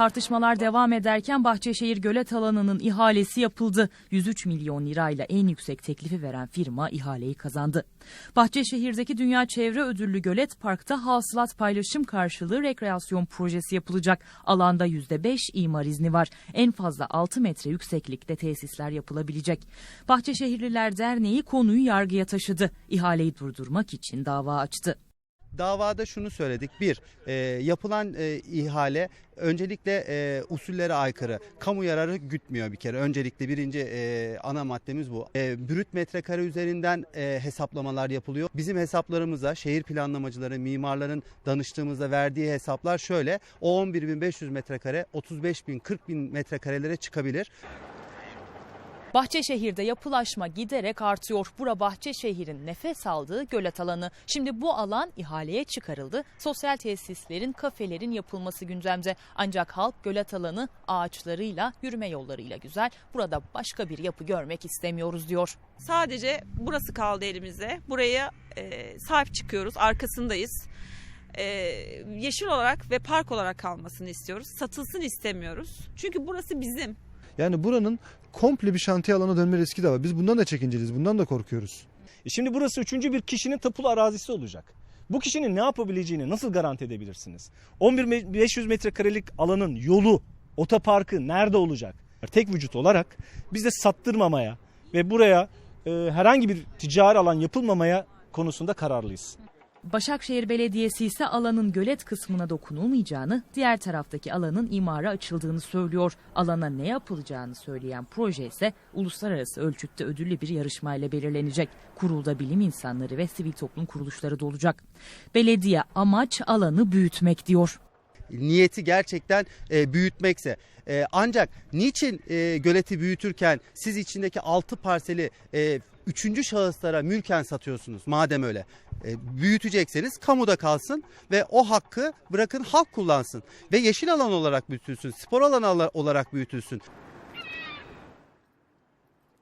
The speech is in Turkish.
Tartışmalar devam ederken Bahçeşehir Gölet alanının ihalesi yapıldı. 103 milyon lirayla en yüksek teklifi veren firma ihaleyi kazandı. Bahçeşehir'deki Dünya Çevre Ödüllü Gölet Park'ta hasılat paylaşım karşılığı rekreasyon projesi yapılacak. Alanda %5 imar izni var. En fazla 6 metre yükseklikte tesisler yapılabilecek. Bahçeşehirliler Derneği konuyu yargıya taşıdı. İhaleyi durdurmak için dava açtı. Davada şunu söyledik. Bir, e, yapılan e, ihale öncelikle e, usullere aykırı. Kamu yararı gütmüyor bir kere. Öncelikle birinci e, ana maddemiz bu. E, brüt metrekare üzerinden e, hesaplamalar yapılıyor. Bizim hesaplarımıza şehir planlamacıları, mimarların danıştığımızda verdiği hesaplar şöyle. O 11.500 metrekare 35.000, 40.000 metrekarelere çıkabilir. Bahçeşehir'de yapılaşma giderek artıyor. Bura Bahçeşehir'in nefes aldığı gölet alanı. Şimdi bu alan ihaleye çıkarıldı. Sosyal tesislerin, kafelerin yapılması gündemde. Ancak halk gölet alanı ağaçlarıyla, yürüme yollarıyla güzel. Burada başka bir yapı görmek istemiyoruz diyor. Sadece burası kaldı elimizde. Buraya e, sahip çıkıyoruz, arkasındayız. E, yeşil olarak ve park olarak kalmasını istiyoruz. Satılsın istemiyoruz. Çünkü burası bizim. Yani buranın komple bir şantiye alana dönme riski de var. Biz bundan da çekinceliyiz, bundan da korkuyoruz. E Şimdi burası üçüncü bir kişinin tapulu arazisi olacak. Bu kişinin ne yapabileceğini nasıl garanti edebilirsiniz? 11.500 metrekarelik alanın yolu, otoparkı nerede olacak? Tek vücut olarak biz sattırmamaya ve buraya e, herhangi bir ticari alan yapılmamaya konusunda kararlıyız. Başakşehir Belediyesi ise alanın gölet kısmına dokunulmayacağını, diğer taraftaki alanın imara açıldığını söylüyor. Alana ne yapılacağını söyleyen proje ise uluslararası ölçütte ödüllü bir yarışmayla belirlenecek. Kurulda bilim insanları ve sivil toplum kuruluşları da olacak. Belediye amaç alanı büyütmek diyor. niyeti gerçekten e, büyütmekse. E, ancak niçin e, göleti büyütürken siz içindeki 6 parseli e, üçüncü şahıslara mülken satıyorsunuz madem öyle. E, büyütecekseniz kamuda kalsın ve o hakkı bırakın halk kullansın ve yeşil alan olarak büyütülsün, spor alanı olarak büyütülsün.